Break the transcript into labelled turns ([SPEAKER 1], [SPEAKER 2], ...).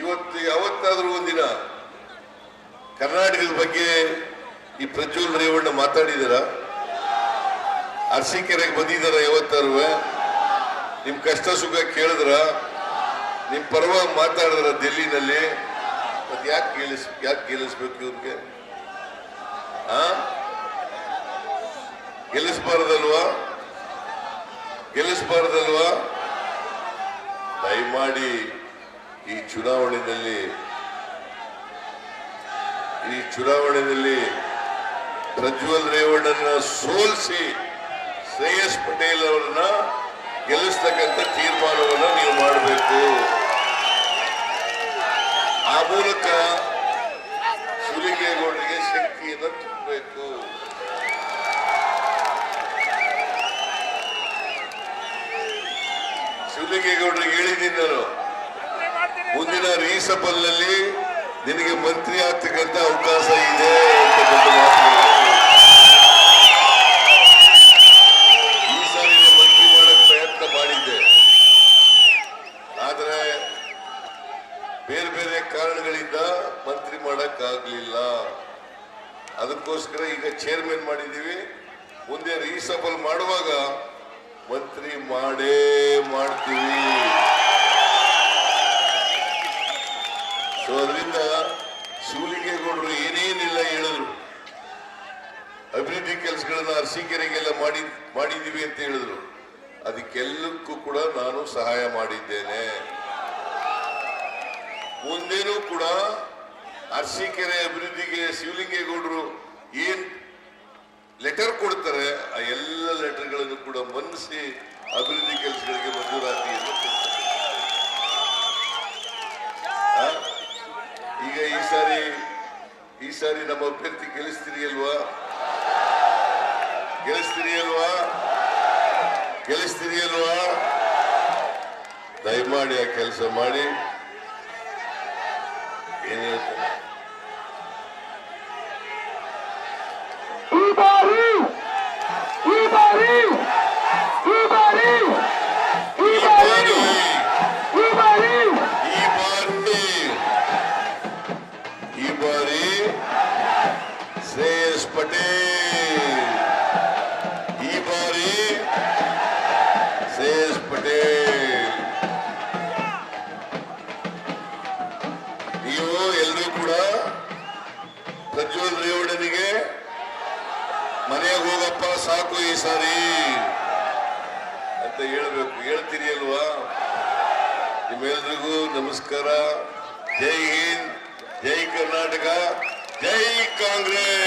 [SPEAKER 1] ಇವತ್ತು ಯಾವತ್ತಾದ್ರೂ ಒಂದಿನ ಕರ್ನಾಟಕದ ಬಗ್ಗೆ ಈ ಪ್ರಜ್ವಲ್ ರೇವಣ್ಣ ಮಾತಾಡಿದಾರ? ಅರಸೀಕೆರೆಗೆ ಬಂದಿದಾರ ಯಾವತ್ತಾರು ನಿಮ್ ಕಷ್ಟ ಸುಖ ಕೇಳಿದ್ರ? ನಿಮ್ ಪರವಾಗಿ ಮಾತಾಡಿದ್ರ ಡೆಲ್ಲಿನಲ್ಲಿ ಮತ್ ಯಾಕೆ ಕೇಳಿಸ್, ಯಾಕೆ ಗೆಲ್ಲಿಸ್ಬೇಕು ಇವ್ರಿಗೆ? ಆ? ಗೆಲ್ಲಿಸ್ಬಾರ್ದಲ್ವಾ? ಗೆಲ್ಲಿಸ್ಬಾರ್ದಲ್ವಾ? ದಯಮಾಡಿ ಈ ಚುನಾವಣೆಯಲ್ಲಿ ಈ ಚುನಾವಣೆಯಲ್ಲಿ ಪ್ರಜ್ವಲ್ ರೇವಣ್ಣನ ಸೋಲಿಸಿ ಶ್ರೇಯಸ್ ಪಟೇಲ್ ಅವರನ್ನ ಗೆಲ್ಲಿಸ್ತಕ್ಕಂಥ ತೀರ್ಮಾನವನ್ನು ನೀವು ಮಾಡಬೇಕು. ಆ ಮೂಲಕ ಸುಲಿಗೇಗೌಡರಿಗೆ ಶಕ್ತಿಯನ್ನು ತುಂಬಬೇಕು. ಸುಲಿಗೇಗೌಡರಿಗೆ ಹೇಳಿದ್ದೀನಿ ನಾನು. ಮುಂದಿನ ರೀಸಬಲ್ನಲ್ಲಿ ನಿನಗೆ ಮಂತ್ರಿ ಆಗ್ತಕ್ಕಂತ ಅವಕಾಶ ಇದೆ ಈ ಸಾರಿ ಮಂತ್ರಿ ಮಾಡಕ್ ಪ್ರಯತ್ನ ಮಾಡಿದ್ದೆ. ಆದ್ರೆ ಬೇರೆ ಬೇರೆ ಕಾರಣಗಳಿಂದ ಮಂತ್ರಿ ಮಾಡಕ್ ಆಗ್ಲಿಲ್ಲ ಅದಕ್ಕೋಸ್ಕರ ಈಗ ಚೇರ್ಮನ್ ಮಾಡಿದೀವಿ ಮುಂದೆ ರೀಸಬಲ್ ಮಾಡುವಾಗ ಮಂತ್ರಿ ಮಾಡೇ ಮಾಡ್ತೀವಿ. ಶಿವಲಿಂಗೇಗೌಡರು ಏನೇನಿಲ್ಲ ಹೇಳಿದ್ರು. ಅಭಿವೃದ್ಧಿ ಕೆಲಸಗಳನ್ನ ಅರಸೀಕೆರೆಗೆಲ್ಲ ಮಾಡಿ, ಮಾಡಿದೀವಿ ಅಂತ ಹೇಳಿದ್ರು. ಅದಕ್ಕೆಲ್ಲಕ್ಕೂ ಕೂಡ ನಾನು ಸಹಾಯ ಮಾಡಿದ್ದೇನೆ. ಮುಂದೇನೂ ಕೂಡ ಅರಸೀಕೆರೆ ಅಭಿವೃದ್ಧಿಗೆ ಶಿವಲಿಂಗೇಗೌಡರು ಏನ್ ಲೆಟರ್ ಕೊಡ್ತಾರೆ, ಆ ಎಲ್ಲ ಲೆಟರ್ಗಳನ್ನು ಕೂಡ ಮನ್ನಿಸಿ ಸಾರಿ ನಮ್ಮ ಅಭ್ಯರ್ಥಿ ಗೆಲ್ಲಿಸ್ತೀರಿ ಅಲ್ವಾ? ಗೆಲ್ಲಿಸ್ತೀರಿ ಅಲ್ವಾ? ಗೆಲ್ಲಿಸ್ತೀರಿ ಅಲ್ವಾ? ದಯಮಾಡಿ ಆ ಕೆಲಸ ಮಾಡಿ. ಶ್ರೇಯಸ್ ಪಟೇಲ್. ಈ ಬಾರಿ ಶ್ರೇಯಸ್ ಪಟೇಲ್. ನೀವು ಎಲ್ಲರೂ ಕೂಡ ಪ್ರಜ್ವಲ್ ರೇವಡನಿಗೆ ಮನೆಗೆ ಹೋಗಪ್ಪ, ಸಾಕು ಈ ಸಾರಿ ಅಂತ ಹೇಳ್ಬೇಕು. ಹೇಳ್ತೀರಿ ಅಲ್ವಾ? ನಿಮ್ಮೆಲ್ರಿಗೂ ನಮಸ್ಕಾರ. ಜೈ ಹಿಂದ್, ಜೈ ಕರ್ನಾಟಕ, ಜೈ ಕಾಂಗ್ರೆಸ್!